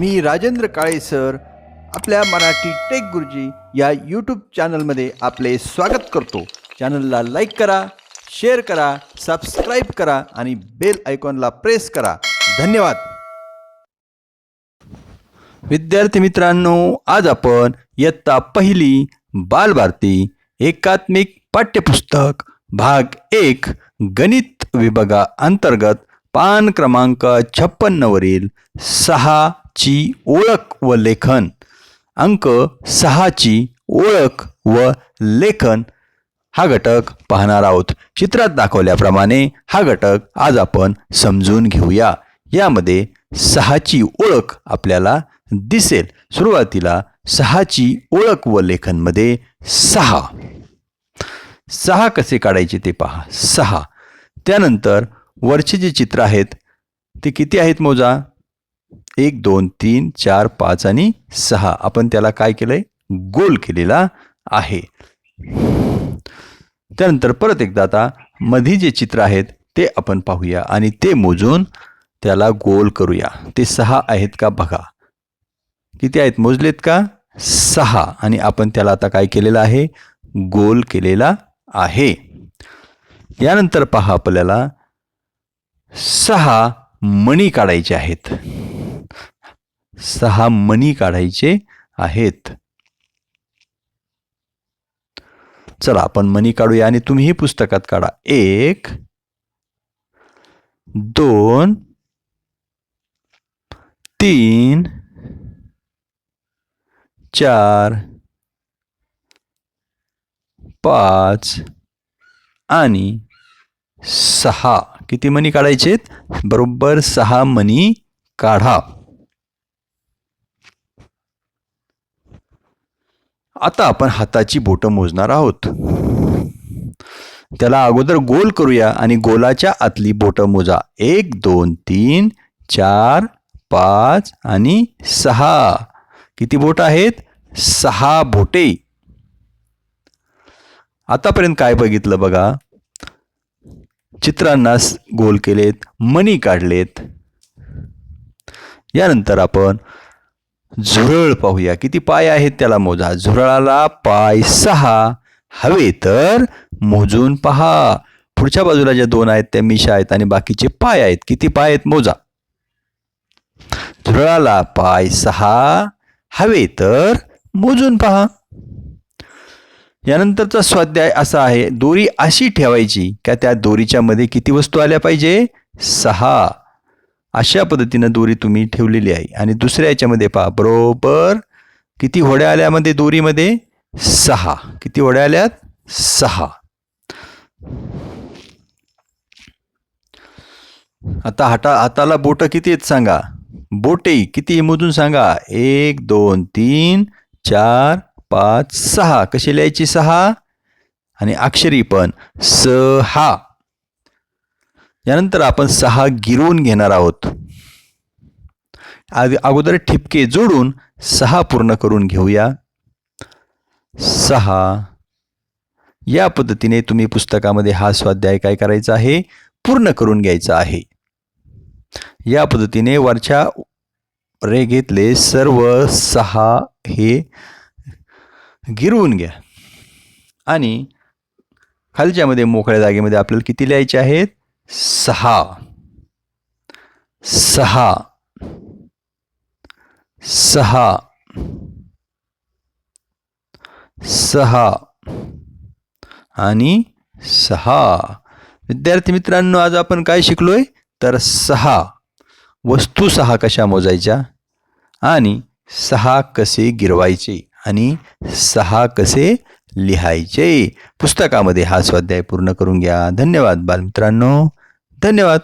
मी Rajendra Kale sir आपल्या Marathi take गुरुजी या यूट्यूब चॅनलमध्ये आपले स्वागत करतो. चॅनलला लाईक करा शेअर करा सबस्क्राईब करा आणि बेल आयकॉनला प्रेस करा. धन्यवाद. विद्यार्थी मित्रांनो आज आपण इयत्ता पहिली बालभारती एकात्मिक पाठ्यपुस्तक भाग एक गणित विभागा अंतर्गत पान क्रमांक छप्पन्नवरील सहा ची ओळख व लेखन. अंक सहाची ओळख व लेखन. हा घटक पाहणार आहोत. चित्रात दाखवल्याप्रमाणे हा घटक आज आपण समजून घेऊया. यामध्ये सहाची ओळख आपल्याला दिसेल. सुरुवातीला सहाची ओळख व लेखनमध्ये सहा. सहा कसे काढायचे ते पहा. सहा. त्यानंतर वरचे जे चित्र आहेत ते किती आहेत मोजा? एक दोन तीन चार पाच आणि सहा. आपण त्याला काय केलंय? गोल केलेला आहे. त्यानंतर परत एकदा आता मधी जे चित्र आहेत ते आपण पाहूया आणि ते मोजून त्याला गोल करूया. ते सहा आहेत का? बघा. किती आहेत? मोजलेत का? सहा. आणि आपण त्याला आता काय केलेलं आहे? गोल केलेला आहे. यानंतर पहा आपल्याला सहा मणी काढायचे आहेत. सहा मणी काढायचे आहेत. चला आपण मनी काढूया आणि तुम्हीही पुस्तकात काढा. एक दोन तीन चार पाच आणि सहा. किती मनी आहेत बरोबर सहा मनी काढा. आता आपण हाताची बोटं मोजणार आहोत. त्याला अगोदर गोल करूया आणि गोलाच्या आतली बोटं मोजा. एक दोन तीन चार पाच आणि सहा. किती बोट आहेत? सहा बोटे. आतापर्यंत काय बघितलं बघा? चित्रांना गोल केलेत मणी काढलेत. यानंतर आपण झुरळ पाहूया. किती पाय आहेत त्याला मोजा? झुरळाला पाय सहा. हवे तर मोजून पहा. पुढच्या बाजूला ज्या दोन आहेत त्या मिशा आहेत आणि बाकीचे पाय आहेत. किती पाय आहेत मोजा? झुरळाला पाय सहा. हवे तर मोजून पहा. यानंतरचा स्वाध्याय असा आहे दोरी अशी ठेवायची का त्या दोरीच्या मध्ये किती वस्तू आल्या पाहिजे? सहा. अशा पद्धतीनं दोरी तुम्ही ठेवलेली आहे. आणि दुसऱ्या याच्यामध्ये पहा बरोबर किती होड्या आल्यामध्ये दोरीमध्ये? सहा. किती होड्या आल्यात? सहा. आता हाता हाताला बोट किती आहेत सांगा? बोटे किती मोजून सांगा? एक दोन तीन चार पाच सहा. कशी लिहायची सहा? आणि अक्षरी पण सहा. यानंतर आपण सहा गिरवून घेणार आहोत. आधी अगोदर ठिपके जोडून सहा पूर्ण करून घेऊया. सहा. या पद्धतीने तुम्ही पुस्तकामध्ये हा स्वाध्याय काय करायचा आहे? पूर्ण करून घ्यायचा आहे. या पद्धतीने वरच्या रेघेतले सर्व सहा हे गिरवून घ्या. आणि खालच्यामध्ये मोकळ्या जागेमध्ये आपल्याला किती लिहायचे आहेत? सहा. सहा. सहा. सहा. आणि सहा. विद्यार्थी मित्रांनो आज आपण काय शिकलोय? तर सहा. वस्तू सहा कशा मोजायच्या? आणि सहा कसे गिरवायचे? आणि सहा कसे लिहायचे? पुस्तकामध्ये हा स्वाध्याय पूर्ण करून घ्या. धन्यवाद बालमित्रांनो. धन्यवाद.